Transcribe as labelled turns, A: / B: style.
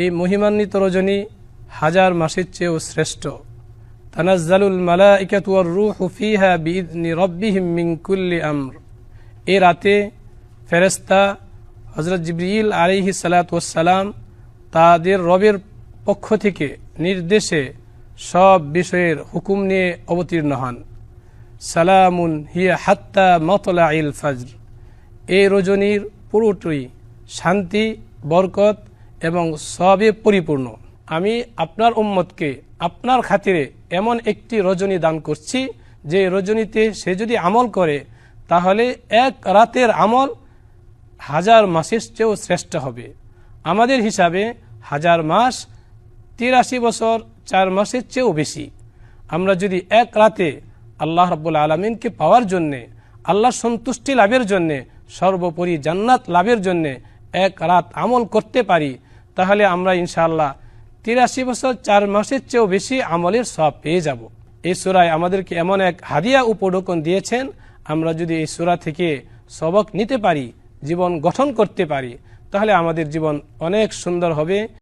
A: এই মহিমান্বিত রজনী হাজার মাসের চেয়েও শ্রেষ্ঠ। তানাজ্জালুল মালাইকাতু ওয়ার রূহু ফিহা বিইذনি রাব্বিহিম মিন কুল্লি আমর। এ রাতে ফেরেস্তা হজরত জিবরিল আলাইহিস সালাতু ওয়াসসালাম তাদের রবের পক্ষ থেকে নির্দেশে সব বিষয়ের হুকুম নিয়ে অবতীর্ণ হন। সালামুন হিয়া হাত্তা মতলা ইল ফাজর। এই রজনীর পুরোটাই শান্তি, বরকত এবং সবে পরিপূর্ণ। আমি আপনার উম্মতকে আপনার খাতিরে এমন একটি রজনী দান করছি, যে রজনীতে সে যদি আমল করে, তাহলে এক রাতের আমল হাজার মাসের চেয়েও শ্রেষ্ঠ হবে। আমাদের হিসাবে হাজার মাস তিরাশি বছর চার মাসের চেয়েও বেশি। আমরা যদি এক রাতে আল্লাহ রব্বুল আলমিনকে পাওয়ার জন্যে আল্লাহ সন্তুষ্টি লাভের জন্যে, সর্বোপরি জান্নাত লাভের জন্যে এক রাত আমল করতে পারি তাহলে আমরা ইনশাল্লাহ তিরাশি বছর চার মাসের চেয়েও বেশি আমলের সব পেয়ে যাব। এই সুরায় আমাদেরকে এমন এক হাদিয়া উপঢোকন দিয়েছেন, আমরা যদি এই সুরা থেকে সবক নিতে পারি, জীবন গঠন করতে পারি, তাহলে আমাদের জীবন অনেক সুন্দর হবে।